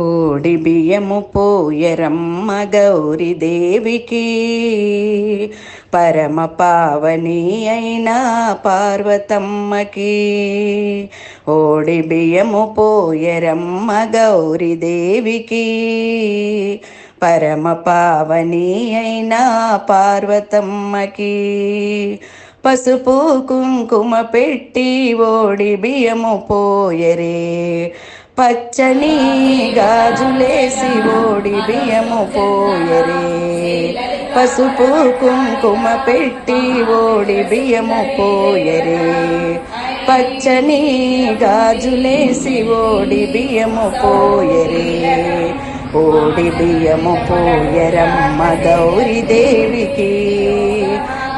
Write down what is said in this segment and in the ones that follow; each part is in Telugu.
ఓడి బియ్యము పోయరమ్మ గౌరి దేవికి. పరమ పావని అయిన పార్వతమ్మకి. ఓడి బియ్యము పోయరమ్మ గౌరి దేవికి. పరమ పావని అయిన పార్వతమ్మకి. పసుపు కుంకుమ పెట్టి ఓడి బియ్యము పోయరే. పచ్చని గాజులేసి ఓడి బియ్యము పోయరే. పసుపు కుంకుమ పెట్టి ఓడి బియ్యము పోయరే. పచ్చని గాజులేసి ఓడి బియ్యము పోయరే. ఓడి బియ్యము పోయరమ్మ గౌరీ దేవికి.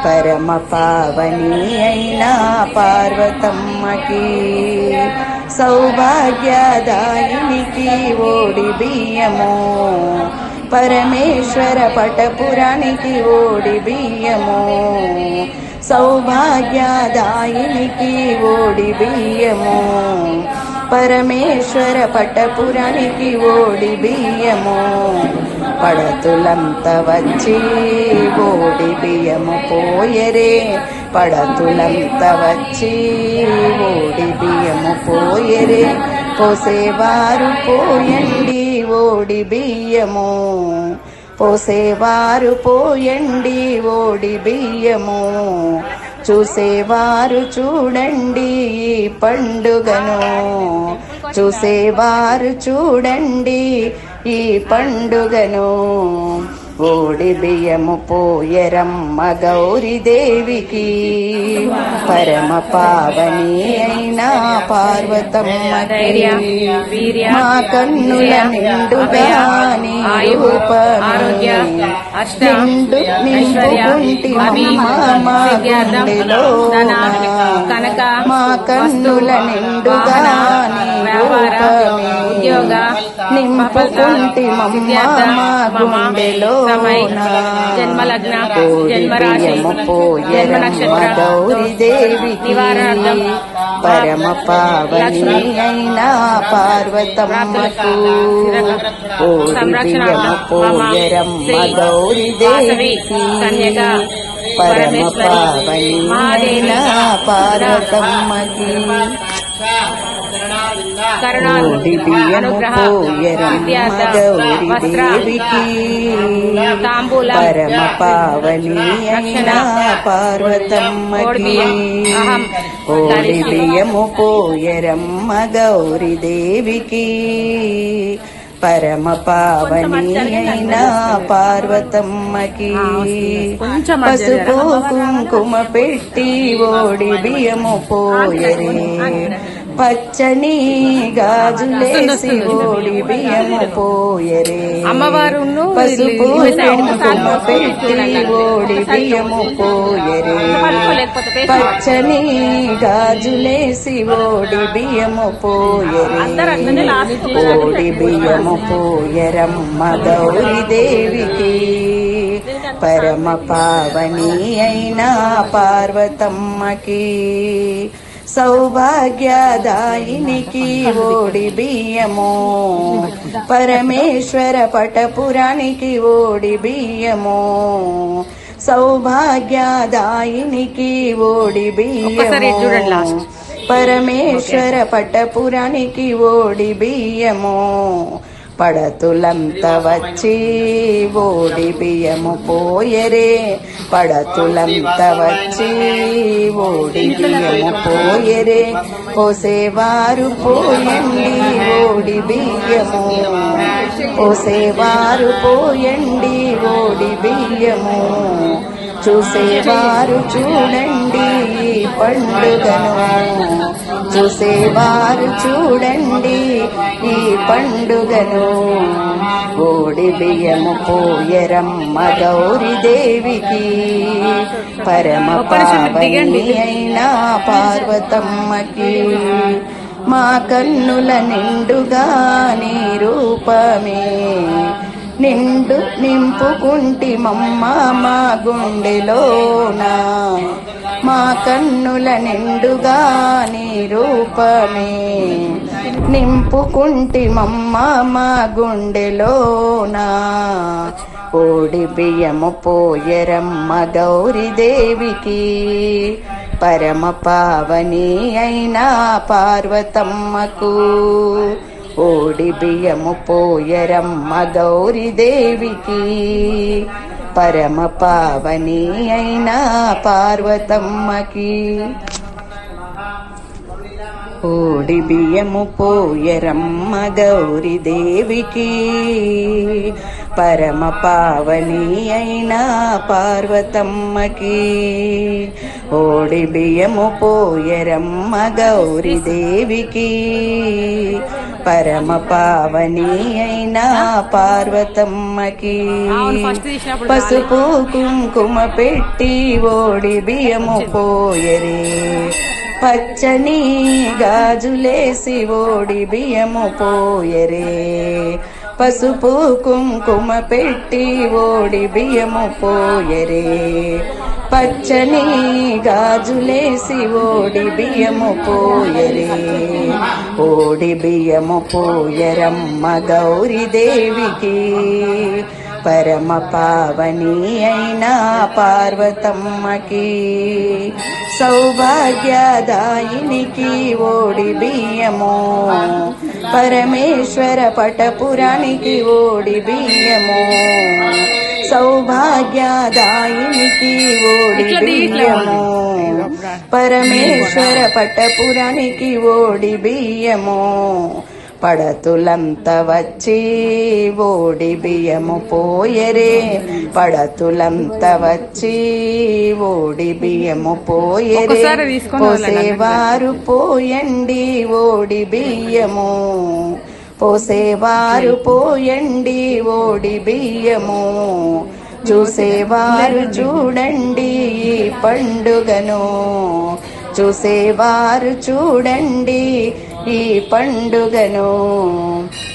పరమ పావని అయినా పార్వతమ్మకి. సౌభాగ్యదాయినికి ఓడి బియ్యము పరమేశ్వర పటపురానికి ఓడి బియ్యము సౌభాగ్యదాయినికి ఓడి బియ్యము పరమేశ్వర పటపురానికి ఓడి బియ్యము పడతులంత వచ్చి ఓడి బియ్యము పోయరే. పడతులంత వచ్చి ఓడి బియ్యము పోయరే. పోసేవారు పోయండి ఓడి బియ్యము. పోసేవారు పోయండి ఓడి బియ్యము. చూసేవారు చూడండి ఈ పండుగను. చూసేవారు చూడండి ఈ పండుగను. ఓడి బియ్యము పోయరమ్మ గౌరీదేవికి పరమ పావని అయినా పార్వతమ్మకి. మా కన్నుల నిండుగా నిండు నిండుకుంటి మా గుండెలో మా కన్నుల నిండుగా నీ నింపుకుంటి మమ్మ మా గుండెలో జన్మలగ్న జన్మరాశి జన్మ నక్షత్ర గౌరీ దేవికి నివారణార్థం పరమ పావని అయినా పార్వతమ్మకు పోయరమ్మ గౌరీ పరమ పావని పార్వతమ్మకి తాంబూలం పరమ పావని పార్వతమ్మకి. ఓడి బియ్యము పోయరమ్మ గౌరీ దేవికి పరమ పావని అయినా పార్వతమ్మకి పసుపు కుంకుమ పెట్టి ఓడి బియ్యము పోయరే. పచ్చని గాజులేసి ఓడి బియ్యము పోయరే అమ్మవారును పసుపు కుంకుమ పెట్టి ఓడి బియ్యము పోయరే పచ్చని గాజులేసి ఓడి బియ్యము పోయరే ఓడి బియ్యము పోయరమ్మ గౌరీ దేవికి. పరమ పావని అయినా పార్వతమ్మకి. సౌభాగ్యదాయినికి ఓడి బియ్యము. పరమేశ్వర పటపురానికి ఓడి బియ్యము. సౌభాగ్యదాయినికి ఓడి. బియ్యము. పరమేశ్వర పటపురానికి ఓడి బియ్యము. పడతులంత వచ్చి ఓడి బియ్యము పోయరే. పడతులంత వచ్చి ఓడి బియ్యము పోయరే పోసేవారు పోయండి ఓడి బియ్యము పోసేవారు పోయండి ఓడి బియ్యము చూసేవారు చూడండి ఈ పండుగను చూసేవారు చూడండి ఈ పండుగను. ఓడి బియ్యము పోయరమ్మ గౌరీ దేవికి. పరమ పావని అయినా పార్వతమ్మకి. మా కన్నుల నిండుగా నీ రూపమే. నిండు నింపుకుంటి మమ్మ మా గుండెలోన. మా కన్నుల నిండుగా నీ రూపమే. నింపుకుంటి మమ్మ మా గుండెలోన. ఓడి బియ్యము పోయరమ్మ గౌరీదేవికి. పరమ పావని అయినా పార్వతమ్మకు. ఓడి బియ్యము పోయరమ్మ గౌరీదేవికి పరమ పావని అయిన పార్వతమ్మకి ఓడి బియ్యము పోయరమ్మ గౌరి దేవికి పరమ పావని అయిన పార్వతమ్మకి ఓడి బియ్యము పోయరమ్మ గౌరి దేవికి పరమ పావని అయిన పార్వతమ్మకి పసుపు కుంకుమ పెట్టి ఓడి బియ్యము పోయరే. పచ్చని గాజులేసి ఓడి బియ్యము పోయరే. పసుపు కుంకుమ పెట్టి ఓడి బియ్యము పోయరే. పచ్చని గాజులేసి ఓడి బియ్యము పోయరే. ఓడి బియ్యము పోయరమ్మ గౌరీదేవికి పరమ పావని అయిన పార్వతమ్మకి. సౌభాగ్యదాయినికి ఓడి బియ్యము. పరమేశ్వర పటపురానికి ఓడి బియ్యము. సౌభాగ్యదాయినికి ఓడి బియ్యము. పరమేశ్వర పటపురానికి ఓడి బియ్యము. పడతులంత వచ్చి ఓడి బియ్యము పోయరే. పడతులంత వచ్చి ఓడి బియ్యము పోయరే. పోసేవారు పోయండి ఓడి బియ్యము. పోసేవారు పోయండి ఓడి బియ్యము. చూసేవారు చూడండి ఈ పండుగను. చూసేవారు చూడండి ఈ పండుగను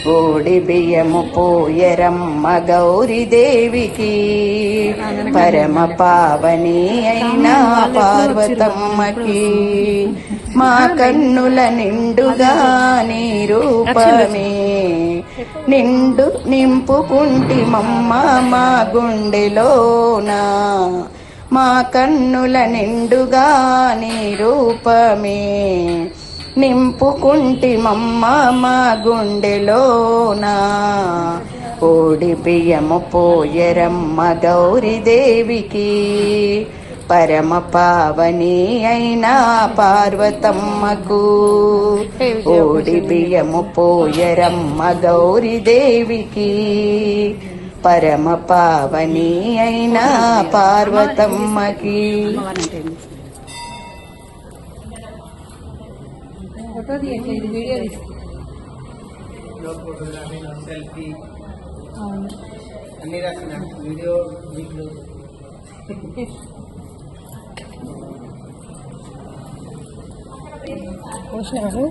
ఓడి బియ్యము పోయరమ్మ గౌరీదేవికి పరమ పావని అయిన పార్వతమ్మకి. మా కన్నుల నిండుగా నీ రూపమే నిండు నింపుకుంటి మమ్మ మా గుండెలోనా. మా కన్నుల నిండుగా నీ రూపమే నింపుకుంటి మమ్మ మా గుండెలోనా. ఓడి బియ్యము పోయరమ్మ గౌరీ దేవికి పరమ పావని అయిన పార్వతమ్మకు. ఓడి బియ్యము పోయరమ్మ గౌరీ దేవికి పరమ పావని అయిన పార్వతమ్మకి. సెల్ఫీ అన్ని రాసిన వీడియో వీడియో పోసినారు